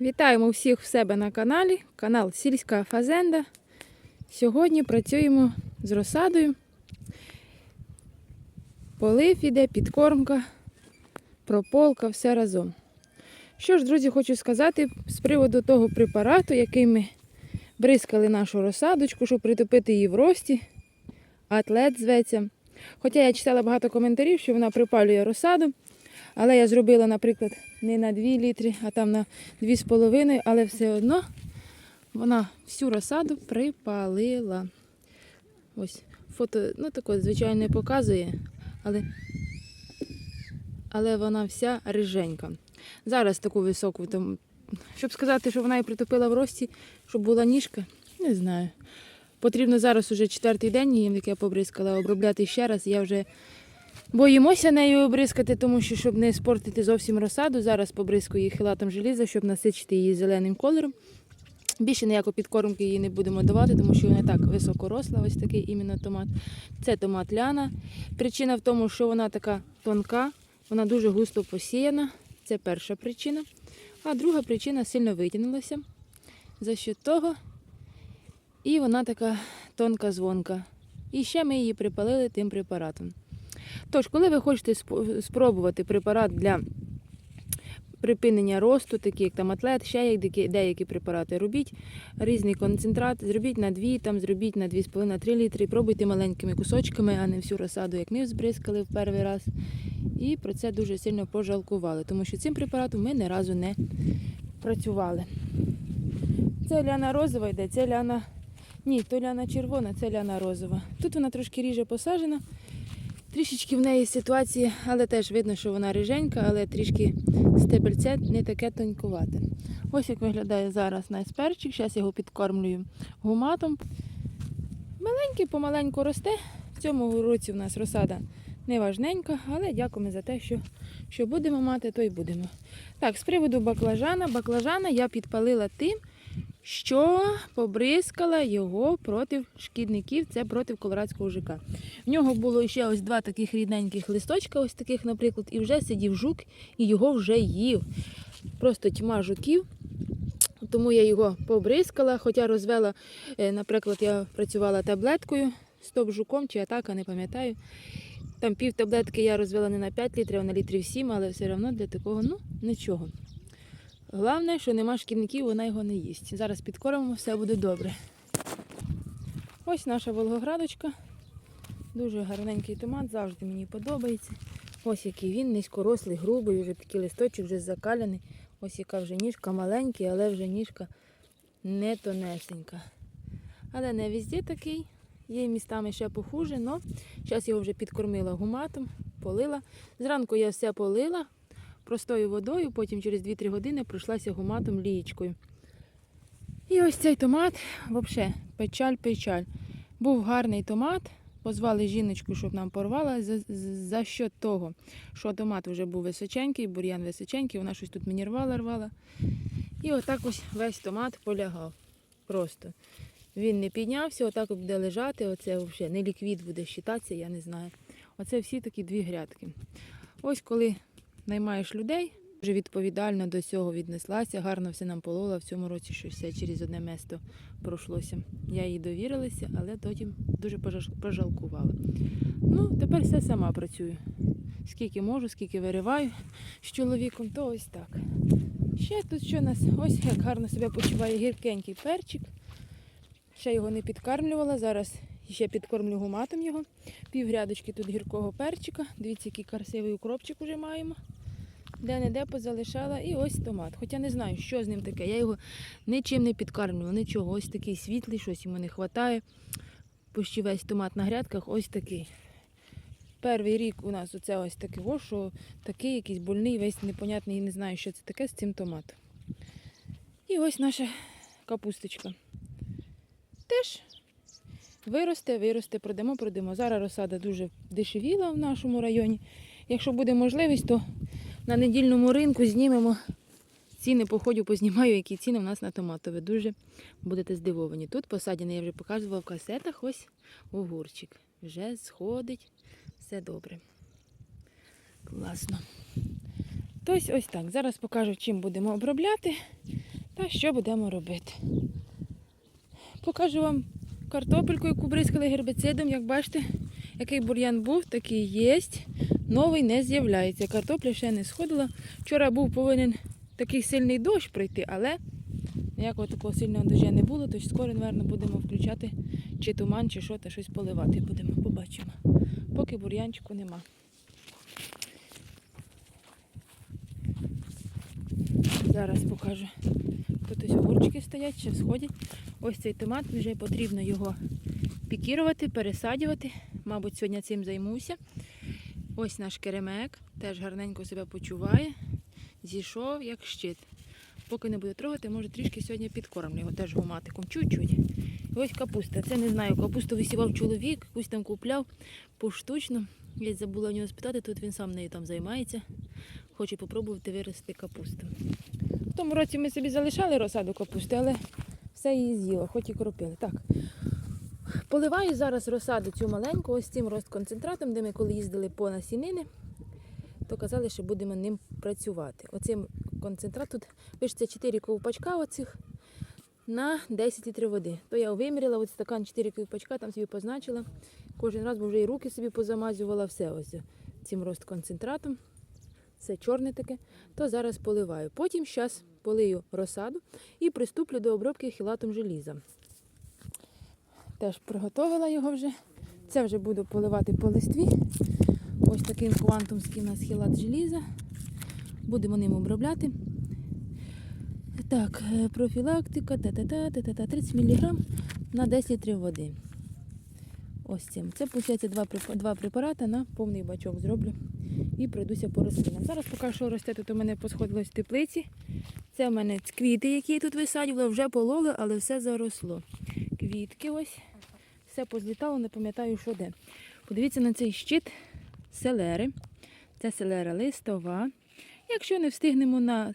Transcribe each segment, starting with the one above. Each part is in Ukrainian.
Вітаємо всіх в себе на каналі, канал Сільська Фазенда. Сьогодні працюємо з розсадою. Полив іде, підкормка, прополка, все разом. Що ж, друзі, хочу сказати з приводу того препарату, який ми бризкали нашу розсадочку, щоб притопити її в рості. Атлет зветься. Хоча я читала багато коментарів, що вона припалює розсаду. Але я зробила, наприклад, не на 2 літри, а там на 2,5, але все одно вона всю розсаду припалила. Ось фото, ну таке, звичайно, не показує, але, але вона вся риженька. Зараз таку високу, там, щоб сказати, що вона і притопила в рості, щоб була ніжка, не знаю. Потрібно зараз уже четвертий день, її, як я побризкала, обробляти ще раз. Я вже Боїмося нею обризкати, тому що, щоб не спортити зовсім розсаду, зараз побризкаю її хилатом желіза, щоб насичити її зеленим кольором. Більше ніякої підкормки її не будемо давати, тому що вона так високо росла, ось такий іменно томат. Це томат ляна. Причина в тому, що вона така тонка, вона дуже густо посіяна. Це перша причина. А друга причина сильно витягнулася за що того. І вона така тонка звонка. І ще ми її припалили тим препаратом. Тож, коли ви хочете спробувати препарат для припинення росту, такі як там атлет, ще деякі препарати, робіть різний концентрат, зробіть на 2, там зробіть на 2,5-3 літри, пробуйте маленькими кусочками, а не всю розсаду, як ми збризкали в перший раз. І про це дуже сильно пожалкували, тому що цим препаратом ми ні разу не працювали. Це ляна розова йде, це ляна. Ні, то ляна червона, це ляна розова. Тут вона трошки ріже посаджена. Трішечки в неї ситуація, але теж видно, що вона риженька, але трішки стебельце не таке тонькувате. Ось як виглядає зараз наш перчик. Зараз його підкормлюю гуматом. Маленький помаленьку росте. В цьому році в нас розсада не важненька, але дякуємо за те, що, що будемо мати, то й будемо. Так, з приводу баклажана. Баклажана я підпалила тим, що побризкала його проти шкідників, це проти колорадського жука. В нього було ще ось два таких рідненьких листочка, ось таких, наприклад, і вже сидів жук і його вже їв. Просто тьма жуків. Тому я його побризкала, хоча розвела, е, наприклад, я працювала таблеткою з топ-жуком чи атака, не пам'ятаю. Там пів таблетки я розвела не на 5 літрів, а на літрів 7, але все одно для такого ну, нічого. Головне, що нема шкідників, вона його не їсть. Зараз підкормимо, все буде добре. Ось наша Волгоградочка. Дуже гарненький томат, завжди мені подобається. Ось який він, низькорослий, грубий, вже такий листочок вже закаляний. Ось яка вже ніжка маленький, але вже ніжка не тонесенька. Але не везде такий. Є містами ще похуже, але зараз його вже підкормила гуматом, полила. Зранку я все полила простою водою, потім через 2-3 години пройшлася гуматом лієчкою. І ось цей томат, взагалі, печаль-печаль. Був гарний томат. Позвали жіночку, щоб нам порвала за, за що того, що томат вже був височенький, бур'ян височенький, вона щось тут мені рвала, рвала. І отак ось весь томат полягав. Просто. Він не піднявся, отак буде лежати, оце взагалі не ліквід буде вважатися, я не знаю. Оце всі такі дві грядки. Ось коли наймаєш людей, вже відповідально до цього віднеслася, гарно все нам полола. В цьому році що все через одне місто пройшлося. Я їй довірилася, але потім дуже пожалкувала. Ну, тепер все сама працюю. Скільки можу, скільки вириваю з чоловіком, то ось так. Ще тут що у нас, ось як гарно себе почуває гіркенький перчик. Ще його не підкармлювала. Зараз ще підкормлю гуматом його. Пів грядочки тут гіркого перчика. Дивіться, який красивий укропчик вже маємо. Де-не-де позалишала. І ось томат. Хоча не знаю, що з ним таке. Я його нічим не підкармлювала, нічого. Ось такий світлий, щось йому не вистачає. Почти весь томат на грядках ось такий. Перший рік у нас оце ось такий, о, що такий якийсь больний, весь непонятний, не знаю, що це таке з цим томатом. І ось наша капусточка. Теж виросте, виросте, продамо, продамо. Зараз розсада дуже дешевіла в нашому районі. Якщо буде можливість, то на недільному ринку знімемо ціни, походю, познімаю, які ціни в нас на томат. Ви дуже будете здивовані. Тут посадяний, я вже показувала в касетах, ось огурчик. Вже сходить, все добре. Класно. Тобто ось так. Зараз покажу, чим будемо обробляти. Та що будемо робити? Покажу вам картопельку, яку бризкали гербіцидом. Як бачите, який бур'ян був, такий є. Новий не з'являється. Картопля ще не сходила. Вчора був повинен такий сильний дощ прийти, але ніякого такого сильного дощу не було, тож скоро, мабуть, будемо включати чи туман, чи що, та щось поливати будемо, побачимо. Поки бур'янчику нема. Зараз покажу. Тут ось огурчики стоять, ще сходять. Ось цей томат, вже потрібно його пікірувати, пересаджувати. Мабуть, сьогодні цим займуся. Ось наш керемек, теж гарненько себе почуває. Зійшов як щит. Поки не буду трогати, може трішки сьогодні підкормлю його теж гуматиком. Чуть-чуть. І ось капуста. Це не знаю, капусту висівав чоловік, якусь там купляв поштучно. Я забула у нього спитати, тут він сам нею там займається. Хоче попробувати вирости капусту. В тому році ми собі залишали розсаду капусти, але все її з'їло, хоч і кропили. Так. Поливаю зараз розсаду цю маленьку, ось цим розконцентратом, де ми коли їздили по насінини, то казали, що будемо ним працювати. Оцим концентрат тут пишеться 4 ковпачка оцих на 10 літрів води. То я виміряла, ось стакан 4 ковпачка, там собі позначила. Кожен раз, бо вже і руки собі позамазювала, все ось цим розконцентратом. Все чорне таке, то зараз поливаю. Потім зараз полию розсаду і приступлю до обробки хілатом желіза. Теж приготувала його вже. Це вже буду поливати по листві. Ось таким квантумським у нас хілат желіза. Будемо ним обробляти. Так, е, профілактика, та-та-та, та-та-та, 30 мг на 10 літрів води. Ось цим. Це виходить два, два препарати на повний бачок зроблю і пройдуся по рослинам. Зараз поки що росте тут у мене посходилось в теплиці. Це в мене квіти, які я тут висаджувала, вже пололи, але все заросло. Квітки ось. Все позлітало, не пам'ятаю, що де. Подивіться на цей щит селери. Це селера листова. Якщо не встигнемо на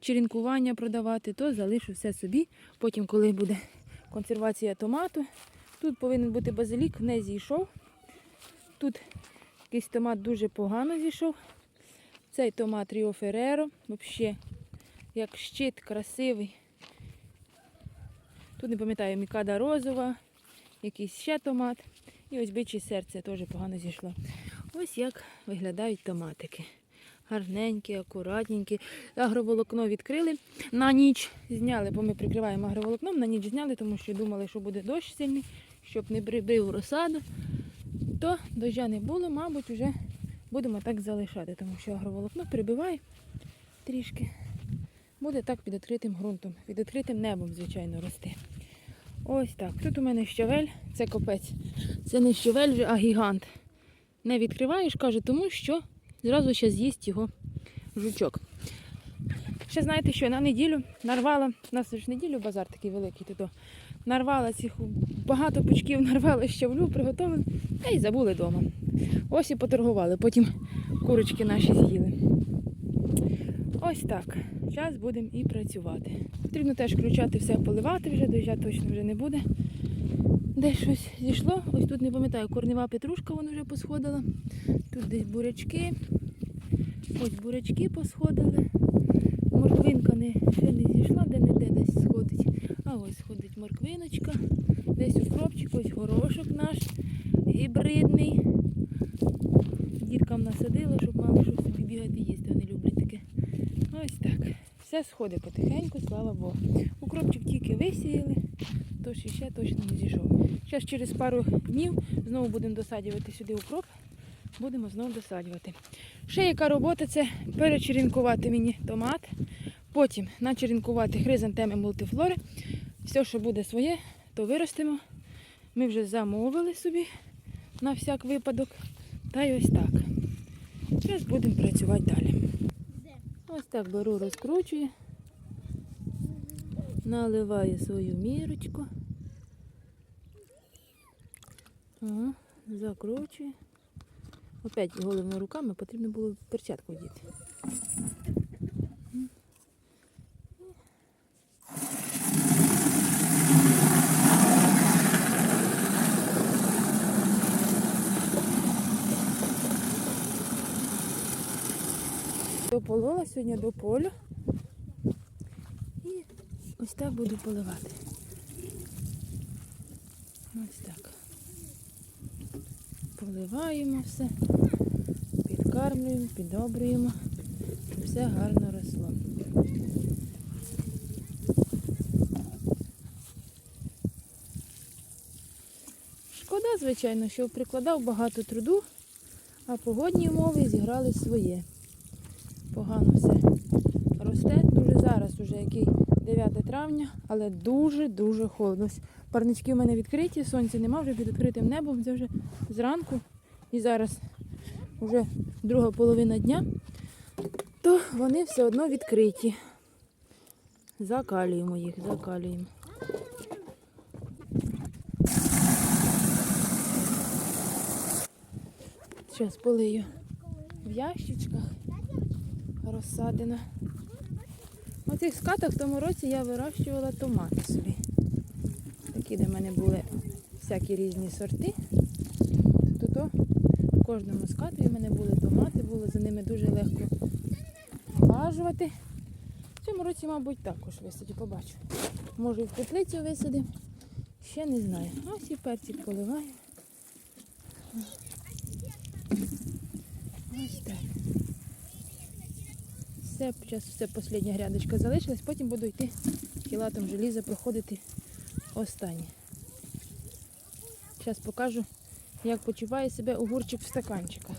черенкування продавати, то залишу все собі. Потім, коли буде консервація томату, тут повинен бути базилік, не зійшов. Тут якийсь томат дуже погано зійшов. Цей томат Ріо Ферреро, взагалі, як щит, красивий. Тут не пам'ятаю, мікада розова, якийсь ще томат. І ось биче серце теж погано зійшло. Ось як виглядають томатики. Гарненькі, акуратненькі. Агроволокно відкрили. На ніч зняли, бо ми прикриваємо агроволокном, на ніч зняли, тому що думали, що буде дощ сильний, щоб не прибив розсаду. То доща не було, мабуть, вже будемо так залишати, тому що агроволокно прибиває трішки. Буде так під відкритим ґрунтом, під відкритим небом, звичайно, рости. Ось так. Тут у мене щавель, це копець. Це не щавель, вже, а гігант. Не відкриваєш, каже, тому що зразу ще з'їсть його жучок. Ще знаєте, що на неділю нарвала, у нас ж неділю базар такий великий, то, то нарвала цих багато пучків, нарвала щавлю, приготували, та й забули вдома. Ось і поторгували, потім курочки наші з'їли. Ось так. Зараз будемо і працювати. Потрібно теж включати все, поливати вже, дождя точно вже не буде. Де щось зійшло. Ось тут не пам'ятаю, корнева петрушка вона вже посходила. Тут десь бурячки. Ось бурячки посходили. Морквинка не, ще не зійшла, де не де десь сходить. А ось сходить морквиночка. Десь укропчик, ось горошок наш гібридний. Діткам насадила, щоб мали що собі бігати їсти. Вони люблять таке. Ось так. Все сходить потихеньку, слава Богу. Укропчик тільки висіяли, тож іще точно не зійшов. Зараз через пару днів знову будемо досаджувати сюди укроп. Будемо знову досаджувати. Ще яка робота це перечерінкувати мені томат, потім начерінкувати хризантеми мультифлори. Все, що буде своє, то виростимо. Ми вже замовили собі на всяк випадок. Та й ось так. Зараз будемо працювати далі. Ось так беру, розкручую, наливаю свою мірочку. Ага, закручую. Опять головними руками потрібно було перчатку вдіти. Дополола сьогодні до полю. І Ось так буду поливати. Ось так. Поливаємо все, підкармлюємо, підобрюємо, щоб все гарно росло. Шкода, звичайно, що прикладав багато труду, а погодні умови зіграли своє. Погано все росте. Дуже зараз, уже який 9 травня, але дуже-дуже холодно. Парнички в мене відкриті, сонця нема, вже під відкритим небом. Це вже зранку. І зараз вже друга половина дня, то вони все одно відкриті. Закалюємо їх, закалюємо. Зараз полию в ящичках розсадена. У цих скатах в тому році я вирощувала томати собі. Такі, де в мене були всякі різні сорти. Тут в кожному скатові в мене були томати, було за ними дуже легко вхажувати. В цьому році, мабуть, також висадю, побачу. Може і в теплицю висадимо. Ще не знаю. Ось і перчик поливаю. Ось так. Все, зараз все остання грядочка залишилась, потім буду йти кілатом желіза проходити останнє. Зараз покажу, як почуває себе огурчик в стаканчиках.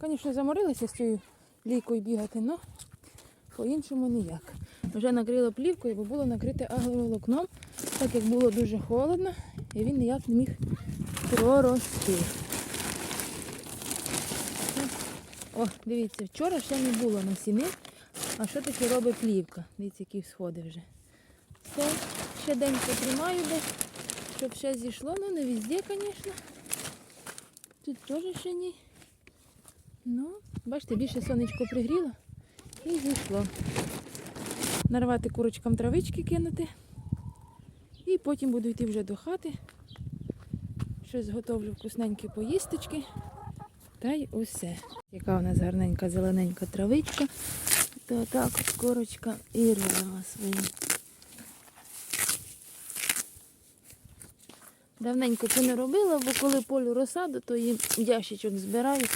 Звісно, заморилася з цією лійкою бігати, але по-іншому ніяк. Вже накрила плівкою, бо було накрите агроволокном, так як було дуже холодно, і він ніяк не міг прорости. О, дивіться, вчора ще не було насіни. А що таке робить плівка? Дивіться, які сходи вже. Все, ще день потримаю десь, щоб ще зійшло. Ну, не везде, звісно. Тут теж ще ні. Ну, бачите, більше сонечко пригріло і зійшло. Нарвати курочкам травички кинути. І потім буду йти вже до хати. Щось готовлю вкусненькі поїсточки. Та й усе. Яка у нас гарненька зелененька травичка. То так от корочка і рвала свої. Давненько це не робила, бо коли полю розсаду, то їм ящичок збираю,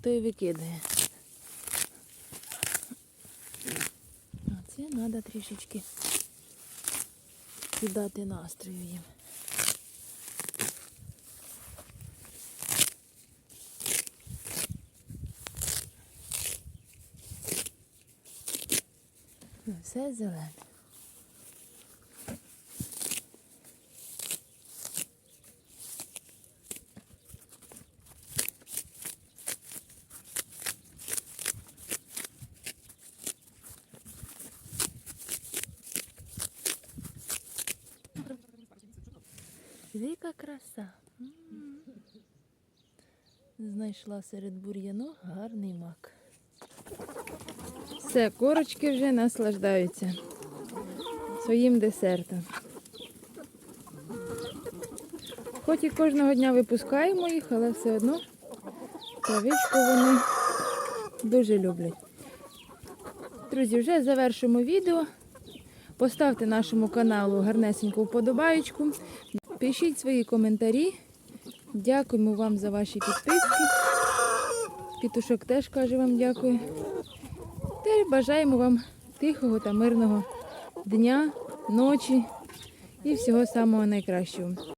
то й викидає. А це треба трішечки піддати настрою їм. Все зелене. Яка краса. Знайшла серед бур'яну гарний мак. Все, корочки вже наслаждаються своїм десертом. Хоч і кожного дня випускаємо їх, але все одно травичку вони дуже люблять. Друзі, вже завершимо відео. Поставте нашому каналу гарнесеньку вподобаєчку. Пишіть свої коментарі. Дякуємо вам за ваші підписки. Пітушок теж каже вам дякую. Й бажаємо вам тихого та мирного дня, ночі і всього самого найкращого.